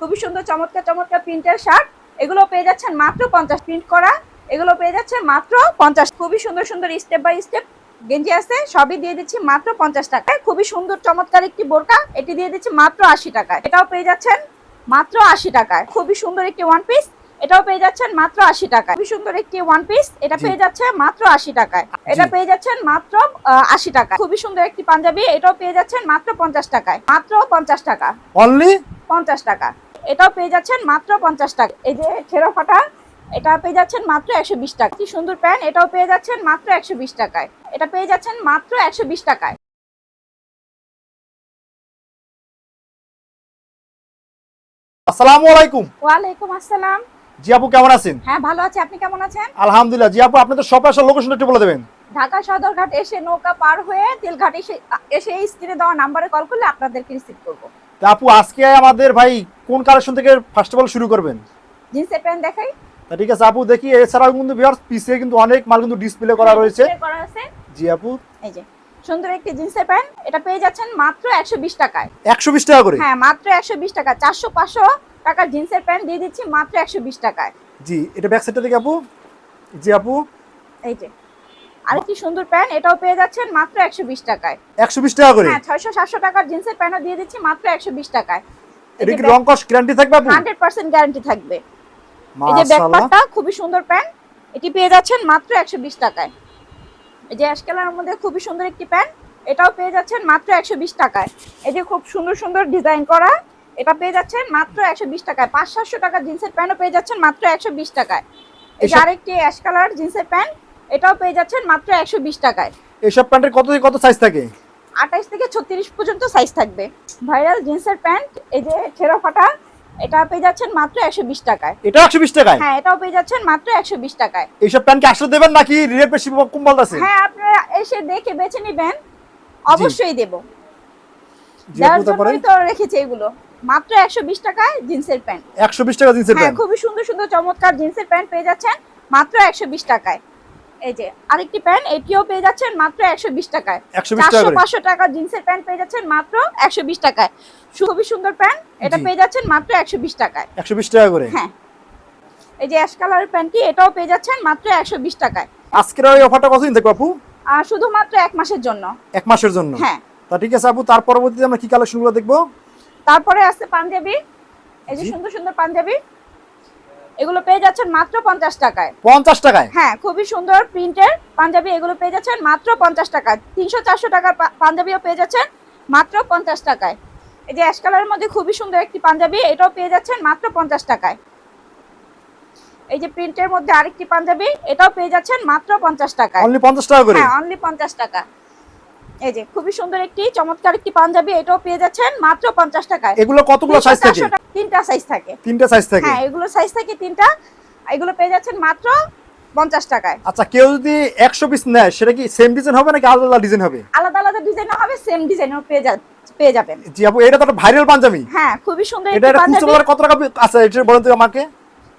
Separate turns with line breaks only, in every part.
খুবই সুন্দর চমৎকার চমৎকার প্রিন্টের শার্ট। এগুলো পেয়ে যাচ্ছেন মাত্র পঞ্চাশ প্রিন্ট করা। এগুলো পেয়ে যাচ্ছেন মাত্র পঞ্চাশ। খুবই সুন্দর সুন্দর স্টেপ বাই স্টেপ গেঞ্জি আছে সবই দিয়ে দিচ্ছি মাত্র পঞ্চাশ টাকায়। খুবই সুন্দর চমৎকার একটি বোরকা এটি দিয়ে দিচ্ছি মাত্র আশি টাকায়। এটাও পেয়ে যাচ্ছেন মাত্র আশি টাকায়। খুবই সুন্দর একটি ওয়ান পিস এটাও পেয়ে যাচ্ছেন মাত্র আশি টাকায়। খুবই সুন্দর একটি ওয়ান পিস এটা পেয়ে যাচ্ছে মাত্র আশি টাকায়। এটা পেয়ে যাচ্ছেন মাত্র আশি টাকা খুবই সুন্দর একটি পাঞ্জাবি এটাও পেয়ে যাচ্ছেন মাত্র পঞ্চাশ টাকায়। মাত্র পঞ্চাশ টাকা।
অনলি
পঞ্চাশ টাকা। এটাও পেয়ে যাচ্ছেন মাত্র পঞ্চাশ টাকা। এই যে ছেঁড়া ফাটা এটা পেয়ে যাচ্ছেন মাত্র একশো বিশ টাকা। কি সুন্দর প্যান্ট এটাও পেয়ে যাচ্ছেন মাত্র একশো বিশ টাকায়। এটা পেয়ে যাচ্ছেন মাত্র একশো বিশ টাকায়।
আসসালামু আলাইকুম।
ওয়ালাইকুম আসসালাম।
জি আপু কেমন আছেন?
হ্যাঁ ভালো আছে। আপনি কেমন আছেন?
আলহামদুলিল্লাহ। জি আপু আপনাদের শপে আসার লোকেশন একটু বলে দেবেন।
ঢাকা সদরঘাট এসে নৌকা পার হয়ে তেলঘাট এসে এসে এই স্ক্রিনে দেওয়া নাম্বারে কল করলে আপনাদেরকে রিসিভ করব।
আপু আজকে আমাদের ভাই কোন কালেকশন থেকে ফার্স্ট অফ অল শুরু করবেন?
জিন্সের প্যান্ট দেখাই।
তা ঠিক আছে আপু দেখি এছাড়াও কিন্তু বিহার পিসে কিন্তু অনেক মাল কিন্তু ডিসপ্লে করা রয়েছে।
করা আছে।
জি আপু।
এই যে সুন্দর একটি জিন্সের প্যান্ট। এটা পেয়ে যাচ্ছেন মাত্র একশো বিশ টাকায়।
একশো বিশ টাকা করে?
হ্যাঁ মাত্র একশো বিশ টাকা। চারশো পাঁচশো টাকার জিন্সের প্যান্ট দিয়ে দিচ্ছি মাত্র একশো বিশ টাকায়।
জি এটা ব্যাক সাইডটা দেখি আপু। জি আপু।
এই যে আরেকটি সুন্দর প্যান্ট। এটাও পেয়ে যাচ্ছেন মাত্র একশো বিশ টাকায়।
একশো বিশ টাকা করে?
হ্যাঁ ছয়শো সাতশো টাকার জিন্সের প্যান্টও দিয়ে দিচ্ছি মাত্র একশো বিশ টাকায়।
এটা কি রং কস্ট গ্যারান্টি থাকবে আপু?
হান্ড্রেড পার্সেন্ট গ্যারান্টি থাকবে। এই যে ব্যাকপারটা খুবই সুন্দর প্যান্ট এটি পেয়ে যাচ্ছেন মাত্র একশো বিশ টাকায়। এই যে অ্যাশ কালারের মধ্যে খুবই সুন্দর একটি প্যান্ট এটাও পেয়ে যাচ্ছেন মাত্র একশো বিশ টাকায়। এই যে খুব সুন্দর সুন্দর ডিজাইন করা এটা পেয়ে যাচ্ছেন মাত্র একশো বিশ টাকায়। পাঁচ সাতশো টাকার জিন্সের প্যান্টও পেয়ে যাচ্ছেন মাত্র একশো বিশ টাকায়। এই যে আরেকটি অ্যাশ কালার জিন্সের প্যান্ট এটাও পেয়ে যাচ্ছেন মাত্র একশো বিশ টাকায়।
এইসব প্যান্টের কত কত সাইজ থাকে?
আঠাইশ থেকে ছত্রিশ পর্যন্ত সাইজ থাকবে। ভাইরাল জিন্সের প্যান্ট এই যে ছেঁড়া ফাটা এটা পেয়ে যাচ্ছেন মাত্র একশো বিশ টাকায়।
এটা একশো বিশ টাকায়?
হ্যাঁ এটাও পেয়ে যাচ্ছেন মাত্র একশো বিশ টাকায়।
এইসব প্যান্ট কি আসলে দেবেন নাকি রেট বেশি কম বলতেছে?
হ্যাঁ আপনারা এসে দেখে বেছে নেবেন। অবশ্যই দেব। যার জন্যই তো রেখেছে এগুলো। মাত্র একশো বিশ টাকায় জিন্সের প্যান্ট
একশো বিশ টাকা জিন্সের
হ্যাঁ
প্যান্ট
খুবই সুন্দর সুন্দর চমৎকার জিন্সের প্যান্ট পেয়ে যাচ্ছেন মাত্র একশো বিশ টাকায়। এই যে আরেকটি প্যান্ট এটিও পেয়ে যাচ্ছেন মাত্র একশো বিশ টাকায়। চারশো পাঁচশো টাকার জিন্সের প্যান্ট পেয়ে যাচ্ছেন মাত্র একশো বিশ টাকায়। খুবই সুন্দর প্যান্ট এটা পেয়ে যাচ্ছেন মাত্র একশো বিশ টাকায়।
একশো বিশ টাকা করে?
হ্যাঁ। এই যে অ্যাশ কালারের প্যান্টটি এটাও পেয়ে যাচ্ছেন মাত্র একশো বিশ টাকায়।
আজকের ওই অফারটা কতদিন থাকবে আপু?
আর শুধুমাত্র এক মাসের জন্য।
এক মাসের জন্য?
হ্যাঁ।
তা ঠিক আছে আপু তার পরবর্তীতে আমরা কি কালেকশনগুলো দেখব?
তারপরে আছে পাঞ্জাবি। এই যে সুন্দর সুন্দর পাঞ্জাবি। এগুলো পেয়ে যাচ্ছেন মাত্র পঞ্চাশ টাকায়।
পঞ্চাশ টাকায়?
হ্যাঁ খুবই সুন্দর প্রিন্টের পাঞ্জাবি এগুলো পেয়ে যাচ্ছেন মাত্র পঞ্চাশ টাকায়। তিনশো চারশো টাকার পাঞ্জাবিও পেয়ে যাচ্ছেন মাত্র পঞ্চাশ টাকায়। এই যে অ্যাশ কালারের মধ্যে খুবই সুন্দর একটি পাঞ্জাবি এটাও পেয়ে যাচ্ছেন মাত্র পঞ্চাশ টাকায়। এই যে প্রিন্টের মধ্যে আরেকটি পাঞ্জাবি এটাও পেয়ে যাচ্ছেন মাত্র পঞ্চাশ টাকায়।
অনলি পঞ্চাশ টাকা করে?
হ্যাঁ অনলি পঞ্চাশ টাকা। এই যে খুবই সুন্দর একটি চমৎকার একটি পাঞ্জাবি এটাও পেয়ে যাচ্ছেন মাত্র পঞ্চাশ টাকায়।
এগুলো কতগুলো সাইজ থাকে?
তিনটা সাইজ থাকে।
তিনটা সাইজ থাকে?
হ্যাঁ এগুলো সাইজ থাকে তিনটা এগুলো পেয়ে যাচ্ছেন মাত্র পঞ্চাশ টাকায়।
আচ্ছা কেউ যদি একশো পিস নেয় সেটা কি সেম ডিজাইন হবে নাকি আলাদা আলাদা ডিজাইন হবে?
আলাদা আলাদা ডিজাইন হবে সেম ডিজাইনও পেয়ে যা পেয়ে যাবেন।
জি আপু এটা তো একটা ভাইরাল পাঞ্জাবি।
হ্যাঁ খুবই সুন্দর
এটা খুচরা কত টাকা আছে এটা বলেন তো আমাকে।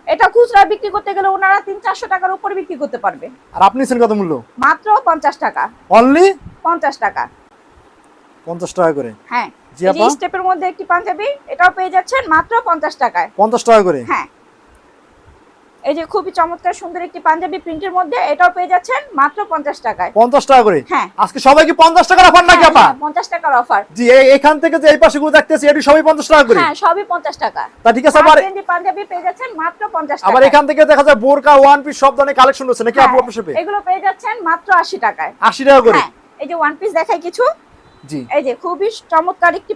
এটা খুচরা বিক্রি করতে গেলে ওনারা তিন চারশো টাকার উপরে বিক্রি করতে পারবে।
আর আপনি কত মূল্য?
মাত্র পঞ্চাশ টাকা।
অনলি
পঞ্চাশ টাকা।
পঞ্চাশ টাকা করে?
হ্যাঁ
জি
এই স্টেপের মধ্যে একটি পাঞ্জাবি এটাও পেয়ে যাচ্ছেন মাত্র পঞ্চাশ টাকায়।
পঞ্চাশ টাকা করে?
হ্যাঁ। এই যে খুবই চমৎকার সুন্দর একটি পাঞ্জাবি প্রিন্টের মধ্যে এটাও পেয়ে যাচ্ছেন মাত্র পঞ্চাশ টাকায়।
পঞ্চাশ টাকা করে?
হ্যাঁ।
আজকে সবাই কি পঞ্চাশ টাকার অফার নাকি আপা?
পঞ্চাশ টাকার অফার
জি এই- এখান থেকে যে এই পাশে গুলো দেখতেছি এটি সবাই পঞ্চাশ টাকা করে?
হ্যাঁ সবই পঞ্চাশ টাকা।
তা ঠিক আছে আবার
হাফ পাঞ্জাবি পেয়ে যাচ্ছেন মাত্র পঞ্চাশ
আবার এখান থেকে দেখা যায় বোরকা ওয়ান পিস সব ধরনের কালেকশন হচ্ছে নাকি আপু আপনার শপে
এগুলো পেয়ে যাচ্ছেন মাত্র আশি টাকায়।
আশি টাকা করে?
হ্যাঁ। এই যে ওয়ান পিস দেখাই কিছু?
জি।
এই যে খুবই চমৎকার একটি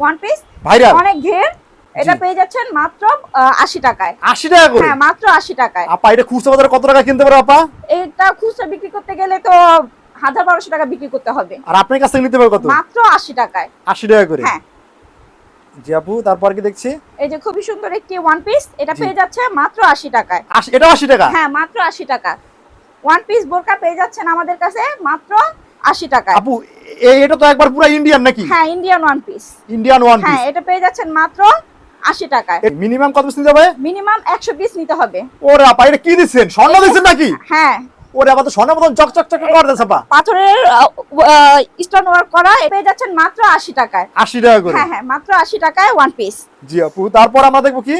ওয়ান পিস
ভাইরাল
অনেক ঘের এটা পেয়ে যাচ্ছেন মাত্র আশি টাকায়।
আশি টাকা করে?
হ্যাঁ মাত্র আশি টাকায়।
আপা এটা খুচরা বাজারে কত টাকা কিনতে পারো আপা?
এটা খুচরা বিক্রি করতে গেলে তো হাজার বারোশো টাকা বিক্রি করতে হবে।
আর আপনার কাছ নিতে পারো কত?
মাত্র আশি টাকায়।
আশি টাকা করে?
হ্যাঁ।
জি আপু তারপর কি দেখছি?
এই যে খুবই সুন্দর একটি ওয়ান পিস এটা পেয়ে যাচ্ছে মাত্র আশি টাকায়।
আশি এটাও আশি টাকা?
হ্যাঁ মাত্র আশি টাকা। ওয়ান পিস বোরকা পেয়ে যাচ্ছেন আমাদের কাছে মাত্র আশি টাকায়।
আপু এটা তো একবার পুরো ইন্ডিয়ান নাকি?
হ্যাঁ Indian one piece
Indian one piece হ্যাঁ
এটা পেয়ে যাচ্ছেন মাত্র আশি টাকায়।
মিনিমাম কত পিস নিতে হবে?
মিনিমাম একশো পিস নিতে হবে।
ওরে আপা এটা কি দিচ্ছেন? স্বর্ণ দিচ্ছেন নাকি?
হ্যাঁ।
ওরে আবার তো সোনার মতন চকচক চক করে পা
পাথরের স্টোন ওয়ার্ক করা পেয়ে যাচ্ছেন মাত্র আশি টাকায়।
আশি টাকা করে।
হ্যাঁ হ্যাঁ মাত্র আশি টাকায় ওয়ান পিস
জি আপু তারপর আমরা দেখব কি?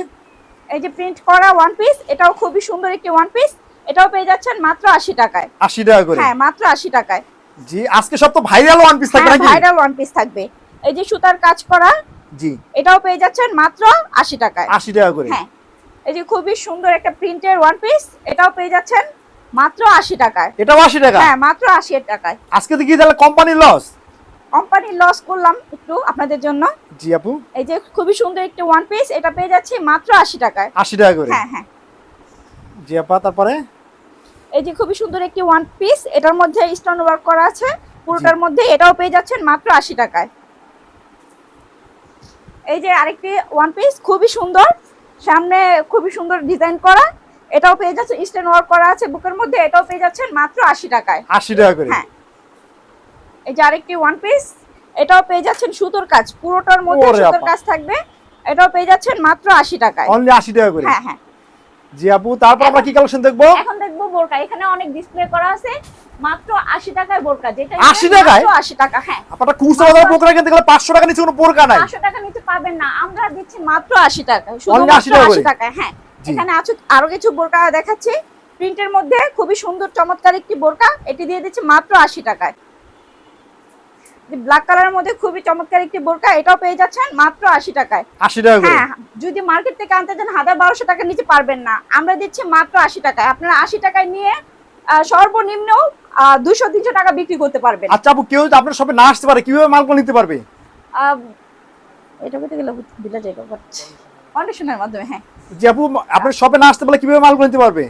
এই যে প্রিন্ট করা ওয়ান পিস এটাও খুবই সুন্দর একটি ওয়ান পিস এটাও পেয়ে যাচ্ছেন মাত্র আশি টাকায়।
আশি টাকা করে।
হ্যাঁ মাত্র আশি টাকায়।
জি আজকে সব তো ভাইরাল ওয়ান পিস থাকবে নাকি?
ভাইরাল ওয়ান পিস থাকবে। এই যে সুতার কাজ করা
জি।
এটাও পেয়ে যাচ্ছেন মাত্র আশি টাকায়।
আশি টাকা করে।
হ্যাঁ এই যে খুবই সুন্দর একটা প্রিন্টের ওয়ান পিস এটাও পেয়ে যাচ্ছেন মাত্র আশি টাকায়।
এটাও আশি টাকা?
হ্যাঁ মাত্র আশি টাকায়।
আজকে তো কি তাহলে কোম্পানির লস
কোম্পানি লস করলাম একটু আপনাদের জন্য।
জি আপু।
এই যে খুবই সুন্দর একটি ওয়ান পিস এটা পেয়ে যাচ্ছি মাত্র আশি টাকায়।
আশি টাকা করে।
হ্যাঁ হ্যাঁ।
জি আপা তারপরে?
এই যে খুবই সুন্দর একটি ওয়ান পিস এটার মধ্যে স্টোন ওয়ার্ক করা আছে পুরোটার মধ্যে এটাও পেয়ে যাচ্ছেন মাত্র আশি টাকায়। এই যে আরেকটি ওয়ান পিস খুবই সুন্দর সামনে খুবই সুন্দর ডিজাইন করা এটাও পেয়ে যাচ্ছে স্টোন ওয়ার্ক করা আছে বুকের মধ্যে এটাও পেয়ে যাচ্ছেন মাত্র আশি টাকায়।
আশি টাকা করে?
হ্যাঁ। এই যে আরেকটি ওয়ান পিস এটাও পেয়ে যাচ্ছেন সুতোর কাজ পুরোটার মধ্যে সুতোর কাজ থাকবে এটাও পেয়ে যাচ্ছেন মাত্র আশি টাকায়।
অনলি আশি টাকা করে?
হ্যাঁ হ্যাঁ।
জি আপু তারপর আমরা কি কালেকশন দেখব?
এখন দেখব বোরকা। এখানে অনেক ডিসপ্লে করা আছে। মাত্র আশি টাকায় বোরকা। যেটা
80 টাকায়?
আশি টাকা হ্যাঁ।
আপনারা খুচরা বাজার পোকরা কিনতে গেলে পাঁচশো টাকা নিচে কোনো বোরকা নাই?
পাঁচশো টাকা নিতে পারবেন না। আমরা দিচ্ছি মাত্র আশি টাকা।
Only
শুধু
80 টাকা?
টাকায় হ্যাঁ। এখানে আছে আরও কিছু বোরকা দেখাচ্ছি। প্রিন্টের মধ্যে খুবই সুন্দর চমৎকার একটি বোরকা। এটি দিয়ে দিচ্ছি মাত্র আশি টাকায়। ব্ল্যাক কালারের মধ্যে খুবই চমৎকার একটি বোরকা এটাও পেয়ে যাচ্ছেন মাত্র আশি টাকায়।
আশি টাকা
হ্যাঁ যদি মার্কেট থেকে আনতে চান হাজার বারোশো টাকা নিচে পারবেন না। আমরা দিচ্ছি মাত্র আশি টাকায়। আপনারা আশি টাকায় নিয়ে সর্বনিম্ন দুশো তিনশো টাকা বিক্রি করতে পারবেন।
আচ্ছা আপু কেউ আপনার সবে না আসতে পারে কীভাবে মালগুলো নিতে পারবে?
এটা বলতে গেলে দিলা যাইব কন্ডিশনের মাধ্যমে হ্যাঁ।
জি আপু আপনার সবে না আসতে পারলে কীভাবে মালগুলো নিতে পারবে?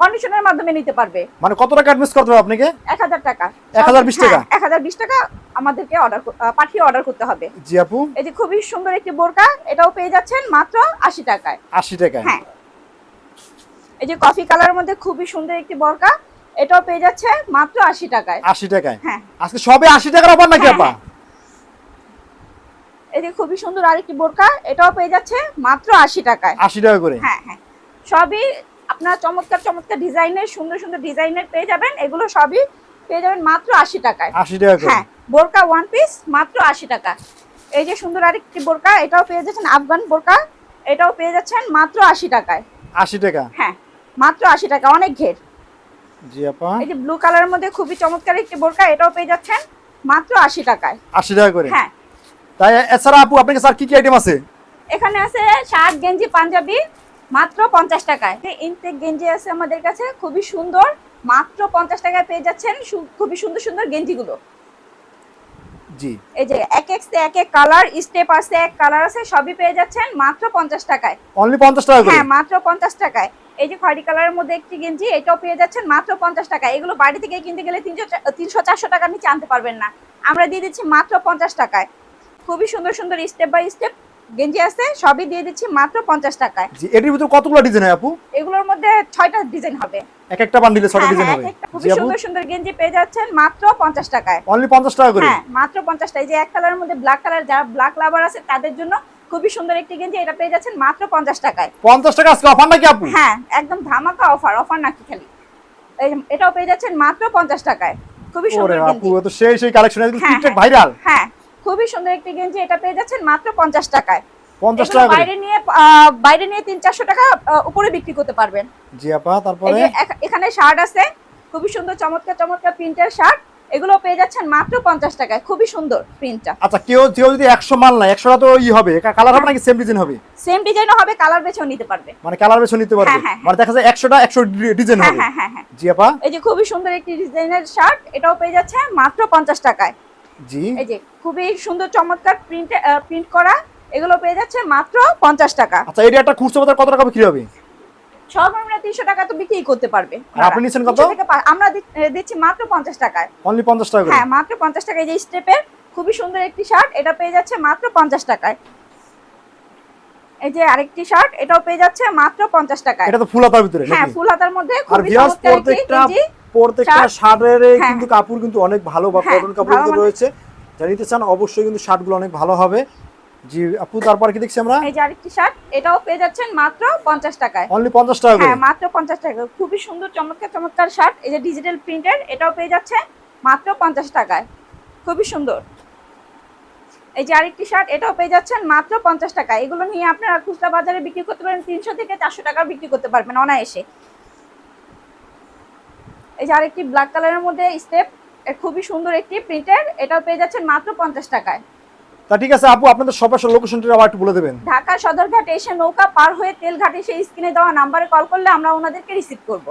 কন্ডিশনের মাধ্যমে নিতে পারবে।
মানে কত টাকা অ্যাডভান্স করতে হবে আপনাকে?
এক হাজার টাকা।
1020 টাকা?
এক হাজার বিশ টাকা আমাদেরকে অর্ডার পাঠিয়ে অর্ডার করতে হবে।
জি আপু।
এই যে খুবই সুন্দর একটি বোরকা এটাও পেয়ে যাচ্ছেন মাত্র আশি টাকায়।
আশি টাকায়?
হ্যাঁ। এই যে কফি কালারের মধ্যে খুবই সুন্দর একটি বোরকা এটাও পেয়ে যাচ্ছে মাত্র আশি টাকায়।
আশি টাকায়?
হ্যাঁ।
আজকে সবে আশি টাকার অফার নাকি
হ্যাঁ,
আপা?
এই যে খুবই সুন্দর আরেকটি বোরকা এটাও পেয়ে যাচ্ছে মাত্র আশি টাকায়।
আশি টাকা করে?
হ্যাঁ হ্যাঁ। সবই আপনার চমৎকার চমৎকার ডিজাইনের সুন্দর সুন্দর ডিজাইনের পেয়ে যাবেন। এগুলো সবই পেয়ে যাবেন মাত্র আশি টাকায়।
আশি টাকা
হ্যাঁ বোরকা ওয়ান পিস মাত্র আশি টাকা। এই যে সুন্দর আরেকটি বোরকা এটাও পেয়ে যাচ্ছেন আফগান বোরকা এটাও পেয়ে যাচ্ছেন মাত্র আশি টাকায়।
আশি টাকা?
হ্যাঁ মাত্র আশি টাকা অনেক ঘের।
জি আপা।
এই যে ব্লু কালারের মধ্যে খুবই চমৎকার একটি বোরকা এটাও পেয়ে যাচ্ছেন মাত্র আশি টাকায়।
আশি টাকা করে?
হ্যাঁ।
তাই এছাড়া আপু আপনার কাছে আর কি কি আইটেম আছে?
এখানে আছে শার্ট গেঞ্জি পাঞ্জাবি মাত্র পঞ্চাশ টাকায়। ইনটেক গেঞ্জি আছে আমাদের কাছে খুবই সুন্দর। মাত্র পঞ্চাশ টাকায় পেয়ে যাচ্ছেন খুবই সুন্দর সুন্দর গেঞ্জিগুলো।
জি।
এই যে এক এক এক এক কালার স্টেপ আছে এক কালার আছে সবই পেয়ে যাচ্ছেন মাত্র পঞ্চাশ টাকায়।
অনলি পঞ্চাশ টাকা
হ্যাঁ মাত্র পঞ্চাশ টাকায়। এই যে খয়রি কালারের মধ্যে একটি গেঞ্জি এটাও পেয়ে যাচ্ছেন মাত্র পঞ্চাশ টাকা এগুলো বাড়ি থেকে কিনতে গেলে তিনশো তিনশো চারশো টাকা নিচে আনতে পারবেন না। আমরা দিয়ে দিচ্ছি মাত্র পঞ্চাশ টাকায়। খুবই সুন্দর সুন্দর স্টেপ বাই স্টেপ গেঞ্জি আছে সবই দিয়ে দিচ্ছি মাত্র পঞ্চাশ টাকায়।
জি এটির ভিতরে কতগুলো ডিজাইন হয় আপু?
এগুলোর মধ্যে ছয়টা ডিজাইন হবে।
এক একটা বান্ডিলে ছটা
হ্যাঁ,
ডিজাইন হবে আপু।
সুন্দর সুন্দর গেঞ্জি পেয়ে যাচ্ছেন মাত্র পঞ্চাশ টাকায়।
অনলি পঞ্চাশ টাকা করে?
হ্যাঁ মাত্র পঞ্চাশটা এই যে এক কালারের মধ্যে ব্ল্যাক কালার যারা ব্ল্যাক লাভার আছে তাদের জন্য খুবই সুন্দর একটি গেঞ্জি এটা পেয়ে যাচ্ছেন মাত্র পঞ্চাশ টাকায়।
পঞ্চাশ টাকা আজকে অফার নাকি আপু?
হ্যাঁ একদম ধামাকা অফার অফার নাকি খালি। এটাও পেয়ে যাচ্ছেন মাত্র পঞ্চাশ টাকায়। খুবই সুন্দর
আপু
গেঞ্জি
তো সেই সেই কালেকশন এগুলো টিকটক। ভাইরাল
হ্যাঁ খুবই সুন্দর একটি গেঞ্জি এটা পেয়ে যাচ্ছেন মাত্র পঞ্চাশ টাকায়।
পঞ্চাশ টাকা
বাইরে নিয়ে বাইরে নিয়ে তিন চারশো টাকা উপরে বিক্রি করতে পারবেন।
জি আপা তারপরে?
এখানে শার্ট আছে খুবই সুন্দর চমৎকার চমৎকার প্রিন্টের শার্ট। এগুলো পেয়ে যাচ্ছেন মাত্র পঞ্চাশ টাকায় খুবই সুন্দর প্রিন্টটা।
আচ্ছা কেউ কেউ যদি একশো মাল না একশোটা তো ই হবে কালার হবে নাকি সেম ডিজাইন হবে?
সেম ডিজাইনও হবে কালার বেছেও নিতে পারবে।
মানে কালার বেছে নিতে পারবে?
হ্যাঁ, হ্যাঁ,
মানে দেখা যায় একশোটা একশো ডিজাইন
হ্যাঁ
হবে।
হ্যাঁ হ্যাঁ হ্যাঁ
জি আপা?
এই যে খুবই সুন্দর একটি ডিজাইনের শার্ট এটাও পেয়ে যাচ্ছে মাত্র পঞ্চাশ টাকায়।
জি।
এই যে খুবই সুন্দর চমৎকার প্রিন্ট প্রিন্ট করা। এগুলো পেয়ে যাচ্ছে মাত্র পঞ্চাশ টাকা।
আচ্ছা এটা একটা খুচরো বাজার কত টাকা বিক্রি হবে?
সর্বনিম্ন তিনশো টাকা তো বিক্রি করতে পারবে।
আর আপনি নিচ্ছেন কত?
300 আমরা দিচ্ছি মাত্র পঞ্চাশ টাকায়।
অনলি পঞ্চাশ টাকা
হ্যাঁ মাত্র পঞ্চাশ টাকায় যে স্টেপের খুবই সুন্দর একটি শার্ট এটা পেয়ে যাচ্ছে মাত্র পঞ্চাশ টাকায়। এই যে আরেকটি শার্ট এটাও পেয়ে যাচ্ছে মাত্র পঞ্চাশ টাকায়।
এটা তো ফুল হাতার ভিতরে
হ্যাঁ ফুল হাতার মধ্যে খুবই চমৎকার একটি
প্রত্যেকটা। শার্টের
হ্যাঁ।
কিন্তু কাপড় কিন্তু অনেক ভালো বা
হ্যাঁ,
কটন কাপড় কিন্তু
মানে-
রয়েছে। যা নিতে চান অবশ্যই কিন্তু শার্টগুলো অনেক ভালো হবে। জি আপু তারপর কি দেখছি আমরা?
এই যে আরেকটি শার্ট এটাও পেয়ে যাচ্ছেন মাত্র পঞ্চাশ টাকায়।
অনলি পঞ্চাশ টাকা
হ্যাঁ মাত্র পঞ্চাশ টাকা খুবই সুন্দর চমৎকার চমৎকার শার্ট। এই যে ডিজিটাল প্রিন্টের এটাও পেয়ে যাচ্ছে মাত্র পঞ্চাশ টাকায়। খুবই সুন্দর। এই যে আরেকটি শার্ট এটাও পেয়ে যাচ্ছেন মাত্র পঞ্চাশ টাকা এগুলো নিয়ে আপনারা খুচরা বাজারে বিক্রি করতে পারেন তিনশো থেকে চারশো টাকা বিক্রি করতে পারবেন অনায়াসে। এই যে আরেকটি ব্ল্যাক কালারের মধ্যে স্টেপ খুবই সুন্দর একটি প্রিন্টের এটাও পেয়ে যাচ্ছেন মাত্র পঞ্চাশ টাকায়।
তা ঠিক আছে আপু আপনাদের সবার লোকেশনটি আবার একটু বলে দেবেন।
ঢাকা সদরঘাট এসে নৌকা পার হয়ে তেলঘাটে সেই স্ক্রিনে দেওয়া নাম্বারে কল করলে আমরা ওনাদেরকে রিসিভ করব।